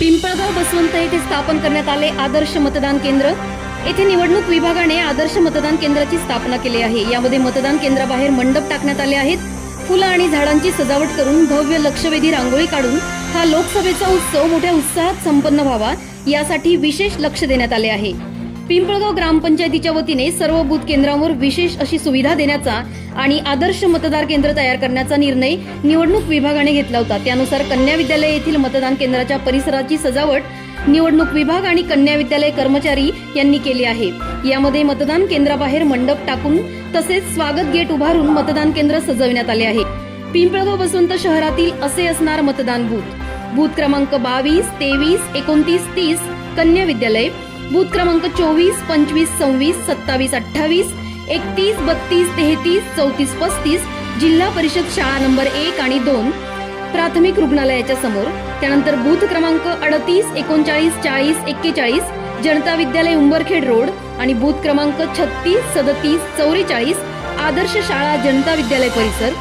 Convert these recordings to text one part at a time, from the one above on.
पिंपळगाव बसवंत येथे स्थापन करण्यात आले आदर्श मतदान केंद्र. येथे निवडणूक विभागाने आदर्श मतदान केंद्राची स्थापना केली आहे. यामध्ये मतदान केंद्राबाहेर मंडप टाकण्यात आले आहेत. फुलं आणि झाडांची सजावट करून भव्य लक्षवेधी रांगोळी काढून हा लोकसभेचा उत्सव मोठ्या उत्साहात संपन्न व्हावा यासाठी विशेष लक्ष देण्यात आले आहे. पिंपळगाव ग्रामपंचायतीच्या वतीने सर्व बूथ केंद्रांवर विशेष अशी सुविधा देण्याचा आणि आदर्श मतदार केंद्र तयार करण्याचा निर्णय निवडणूक विभागाने घेतला होता. त्यानुसार कन्या विद्यालय येथील मतदान केंद्राच्या परिसराची सजावट निवडणूक विभाग आणि कन्या विद्यालय कर्मचारी यांनी केली आहे. यामध्ये मतदान केंद्राबाहेर मंडप टाकून तसेच स्वागत गेट उभारून मतदान केंद्र सजविण्यात आले आहे. पिंपळगाव बसवंत शहरातील असे असणार मतदान बूथ. बूथ क्रमांक बावीस तेवीस एकोणतीस तीस कन्या विद्यालय बूथ क्रमांक चोवीस पंचवीस सव्वीस सत्तावीस अठ्ठावीस एकतीस बत्तीस तेहतीस चौतीस पस्तीस जिल्हा परिषद शाळा नंबर एक आणि दोन प्राथमिक रुग्णालयाच्या समोर. त्यानंतर बूथ क्रमांक अडतीस एकोणचाळीस चाळीस एक्केचाळीस जनता विद्यालय उंबरखेड रोड आणि बूथ क्रमांक छत्तीस सदतीस चौवेचाळीस आदर्श शाळा जनता विद्यालय परिसर.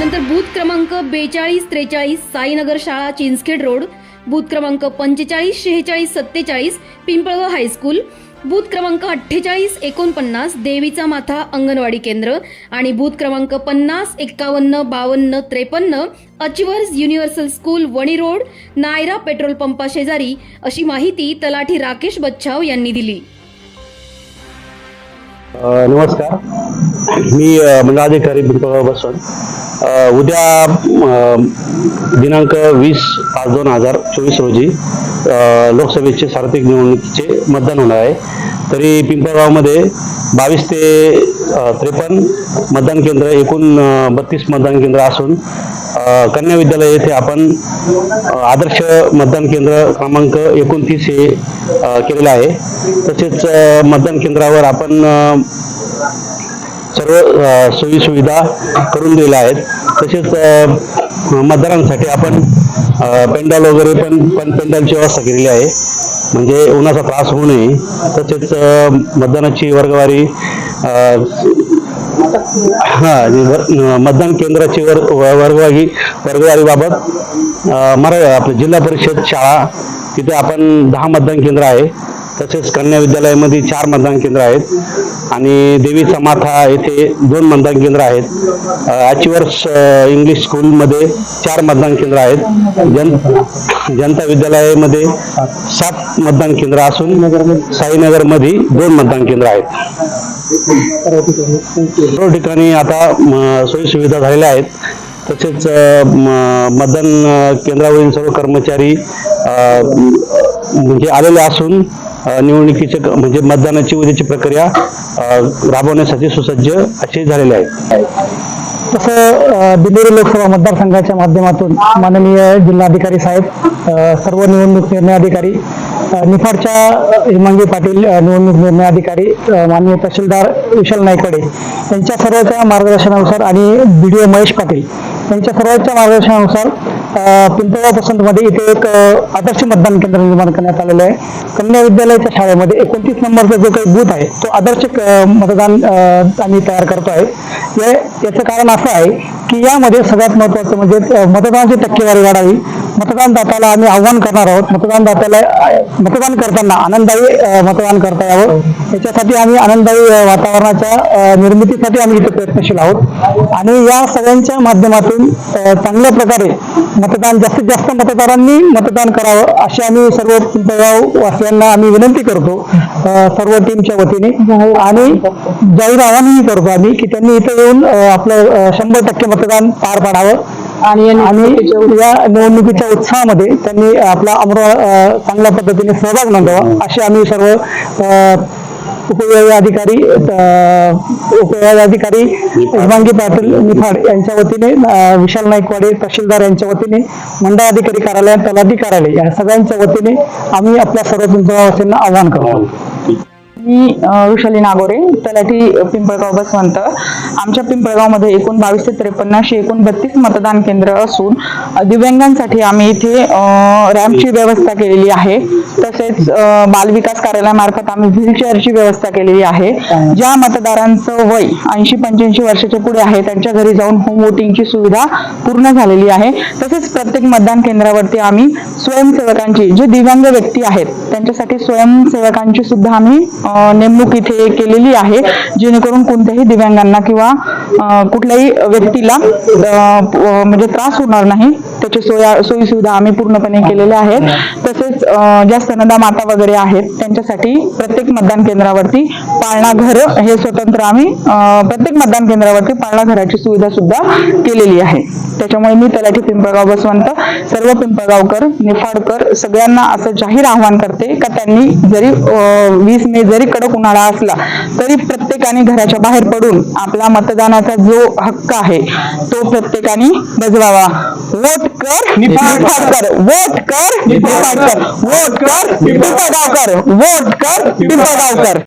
नंतर बूथ क्रमांक बेचाळीस त्रेचाळीस साईनगर शाळा चिंचखेड रोड बूथ क्रमांक पंचेचाळीस शेहेचाळीस सत्तेचाळीस पिंपळगाव हायस्कूल बूथ क्रमांक अठ्ठेचाळीस एकोणपन्नास देवीचा माथा अंगणवाडी केंद्र. आणि बूथ क्रमांक पन्नास एक्कावन्न बावन्न त्रेपन्न achievers universal school Wani road Nayara petrol पंपा शेजारी अशी माहिती तलाठी राकेश बच्छाव यांनी दिली. नमस्कार. मी मंडळाधिकारी बसवंत. उद्या दिनांक वीस पाच दोन हजार चोवीस रोजी लोकसभेचे सार्वत्रिक निवडणुकीचे मतदान होणार आहे. तरी पिंपळगावमध्ये बावीस ते त्रेपन्न मतदान केंद्र एकूण बत्तीस मतदान केंद्र असून कन्या विद्यालय येथे आपण आदर्श मतदान केंद्र क्रमांक एकोणतीस हे केलेलं आहे. तसेच मतदान केंद्रावर आपण सर्व सोयीसुविधा सोयी सुविधा करून दिलेल्या आहेत. तसेच मतदारांसाठी आपण पेंडॉल वगैरे पण पण पेंडॉलची व्यवस्था केलेली आहे. म्हणजे उन्हाचा त्रास होऊ नये. तसेच मतदानाची वर्गवारी हां हा मतदान केंद्राची वर व- वर्गवारी वर्गवारीबाबत मरा आपलं जिल्हा परिषद शाळा तिथे आपण दहा मतदान केंद्र आहे. तसेच कन्या विद्यालयामध्ये चार मतदान केंद्र आहेत आणि देवीचा माथा येथे दोन मतदान केंद्र आहेत. अचिवर्स इंग्लिश स्कूलमध्ये चार मतदान केंद्र आहेत. जन जनता विद्यालयामध्ये सात मतदान केंद्र असून साईनगरमध्ये दोन मतदान केंद्र आहेत. सर्व ठिकाणी आता सोयीसुविधा झालेल्या आहेत. तसेच मतदान केंद्रावरील सर्व कर्मचारी म्हणजे आलेले असून निवडणुकीचे म्हणजे मतदानाची उद्याची प्रक्रिया राबवण्यासाठी सुसज्ज असे झालेले आहेत. तसं अ, लोकसभा मतदारसंघाच्या माध्यमातून माननीय जिल्हाधिकारी साहेब सर्व निवडणूक निर्णय अधिकारी निफाडच्या हिमांगी पाटील निवडणूक निर्णय अधिकारी माननीय तहसीलदार विशाल नायकडे यांच्या सर्वांच्या मार्गदर्शनानुसार आणि B D O Mahesh Patil यांच्या सर्वांच्या मार्गदर्शनानुसार पिंपळगाव पसंतमध्ये इथे एक आदर्श मतदान केंद्र निर्माण करण्यात आलेलं आहे. कन्या विद्यालयाच्या शाळेमध्ये एकोणतीस नंबरचा जो काही बूथ आहे तो आदर्श मतदान आम्ही तयार करतो आहे याचं कारण असं आहे की यामध्ये सगळ्यात महत्त्वाचं म्हणजे मतदानाची टक्केवारी वाढावी. मतदानदात्याला आम्ही आव्हान करणार आहोत. मतदानदात्याला मतदान करताना आनंदायी मतदान करता यावं. याच्यासाठी आम्ही आनंदायी वातावरणाच्या निर्मितीसाठी आम्ही इथे प्रयत्नशील आहोत. आणि या सगळ्यांच्या माध्यमातून चांगल्या प्रकारे मतदान जास्तीत जास्त मतदारांनी मतदान करावं अशी आम्ही सर्व पिंपळगाव वासियांना आम्ही विनंती करतो सर्व टीमच्या वतीने. आणि जाहीर आवाहनही करतो आम्ही की त्यांनी इथे येऊन आपलं शंभर टक्के मतदान पार पाडावं. आणि या निवडणुकीच्या उत्साहामध्ये त्यांनी आपला अमरा चांगल्या पद्धतीने सहभाग नोंदवा असे आम्ही सर्व उपविभागीय अधिकारी उपविभागीय अधिकारी हेमांगी पाटील निफाड यांच्या वतीने विशाल नाईकवाडे तहसीलदार यांच्या वतीने मंडळाधिकारी कार्यालय तलाठी कार्यालय या सगळ्यांच्या वतीने आम्ही आपल्या सर्व पिंपळगाववासियांना आवाहन करतो. मी वृषाली नागोरे तलाठी पिंपळगाव बसवंत. आमच्या पिंपळगावमध्ये एकूण बावीस ते त्रेपन्न अशी एकूण बत्तीस मतदान केंद्र असून दिव्यांगांसाठी आम्ही इथे रॅम्पची व्यवस्था केलेली आहे. तसेच बालविकास कार्यालयामार्फत आम्ही व्हीलचेअरची व्यवस्था केलेली आहे. ज्या मतदारांचं वय ऐंशी पंच्याऐंशी वर्षाच्या पुढे आहे त्यांच्या घरी जाऊन होम वोटिंगची सुविधा पूर्ण झालेली आहे. तसेच प्रत्येक मतदान केंद्रावरती आम्ही स्वयंसेवकांची जे दिव्यांग व्यक्ती आहेत त्यांच्यासाठी स्वयंसेवकांची सुद्धा आम्ही नेमणूक इथे केलेली आहे जेणेकरून कोणत्याही दिव्यांगांना किंवा कुठल्याही व्यक्तीला म्हणजे त्रास होणार नाही. त्याची सोया सोयी सुविधा आम्ही पूर्णपणे केलेल्या आहेत. तसेच ज्या स्तनदा माता वगैरे आहेत त्यांच्यासाठी प्रत्येक मतदान केंद्रावरती पाळणा घर हे स्वतंत्र आम्ही प्रत्येक मतदान केंद्रावरती पाळणा घराची सुविधा सुद्धा केलेली आहे. त्याच्यामुळे मी तलाठी पिंपळगाव बसवंत सर्व पिंपळगावकर निफाडकर सगळ्यांना असं जाहीर आव्हान करते का त्यांनी जरी वीस मे जरी कडक उन्हाळा असला तरी प्रत्येकाने घराच्या बाहेर पडून आपला मतदानाचा जो हक्क आहे तो प्रत्येकाने बजवावा. वोट कर निफाडकर वोट कर निफाडकर वोट कर पिंपळगावकर वोट कर पिंपळगावकर